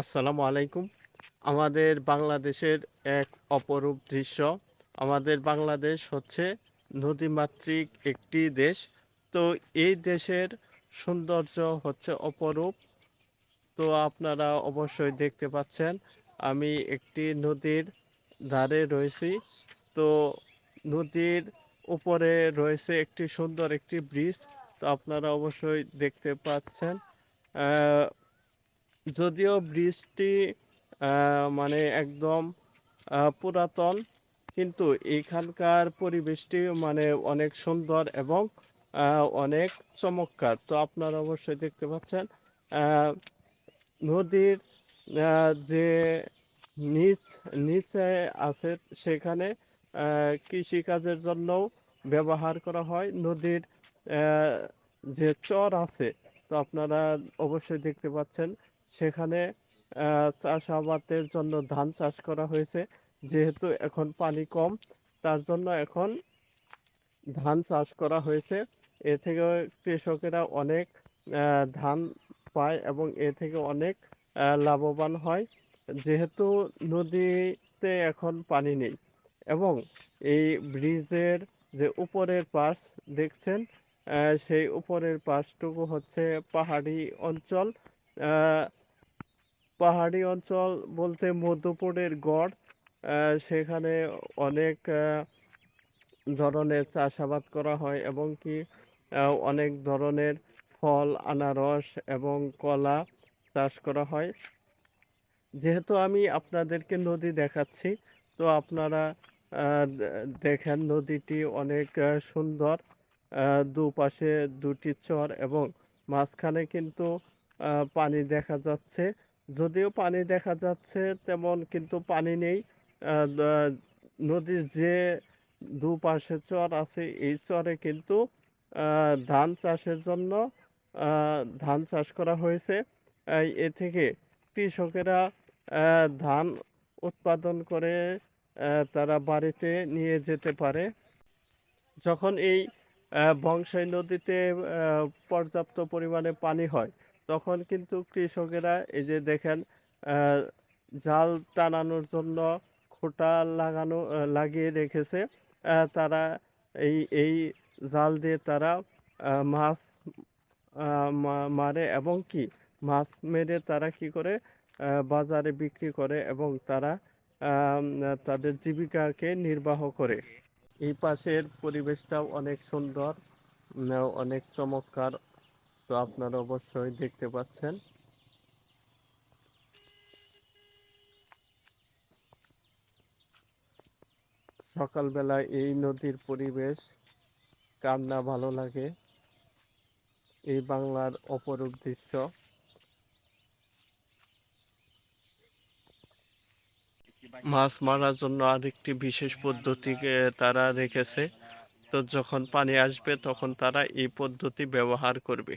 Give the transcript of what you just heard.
আসসালামু আলাইকুম। আমাদের বাংলাদেশের এক অপরূপ দৃশ্য। আমাদের বাংলাদেশ হচ্ছে নদীমাতৃক একটি দেশ। তো এই দেশের সৌন্দর্য হচ্ছে অপরূপ। তো আপনারা অবশ্যই দেখতে পাচ্ছেন, আমি একটি নদীর ধারে রয়েছি। তো নদীর উপরে রয়েছে একটি সুন্দর একটি ব্রিজ। তো আপনারা অবশ্যই দেখতে পাচ্ছেন যদিও ব্রিজটি মানে একদম পুরাতন, কিন্তু এখানকার পরিবেশটি মানে অনেক সুন্দর এবং অনেক চমৎকার। তো আপনারা অবশ্যই দেখতে পাচ্ছেন নদীর যে নিচ, নিচে আছে সেখানে কৃষিকাজের জন্যও ব্যবহার করা হয়। নদীর যে চর আছে, তো আপনারা অবশ্যই দেখতে পাচ্ছেন সেখানে চাষাবাদের জন্য ধান চাষ করা হয়েছে। যেহেতু এখন পানি কম, তার জন্য এখন ধান চাষ করা হয়েছে। এ থেকে কৃষকেরা অনেক ধান পায় এবং এ থেকে অনেক লাভবান হয়। যেহেতু নদীতে এখন পানি নেই এবং এই ব্রিজের যে উপরের পাশ দেখছেন সেই উপরের পাশটুকু হচ্ছে পাহাড়ি অঞ্চল। পাহাড়ি অঞ্চল বলতে মধ্যপুরের গড় সেখানে অনেক ধরনের চাষাবাদ করা হয় এবং কি অনেক ধরনের ফল, আনারস এবং কলা চাষ করা হয়। যেহেতু আমি আপনাদেরকে নদী দেখাচ্ছি, তো আপনারা দেখেন নদীটি অনেক সুন্দর দুপাশে দুটি চর এবং মাঝখানে কিন্তু পানি দেখা যাচ্ছে। যদিও পানি দেখা যাচ্ছে, তেমন কিন্তু পানি নেই। নদীর যে দুপাশে চর আছে, এই চরে কিন্তু ধান চাষের জন্য ধান চাষ করা হয়েছে। এ থেকে কৃষকেরা ধান উৎপাদন করে তারা বাড়িতে নিয়ে যেতে পারে। যখন এই বংশাই নদীতে পর্যাপ্ত পরিমাণে পানি হয় তখন কিন্তু কৃষকেরা এই যে দেখেন জাল টানানোর জন্য খোঁটা লাগানো লাগিয়ে রেখেছে। তারা এই এই জাল দিয়ে তারা মাছ মারে এবং কি, মাছ মেরে তারা কি করে বাজারে বিক্রি করে এবং তারা তাদের জীবিকাকে নির্বাহ করে। এই পাশের পরিবেশটাও অনেক সুন্দর অনেক চমৎকার। তো আপনারা অবশ্যই দেখতে পাচ্ছেন। সকালবেলা এই নদীর পরিবেশ কার না ভালো লাগে। এই বাংলার অপরূপ দৃশ্য। মাছ মারার জন্য আরেকটি বিশেষ পদ্ধতিকে তারা রেখেছে। তো যখন পানি আসবে তখন তারা এই পদ্ধতি ব্যবহার করবে।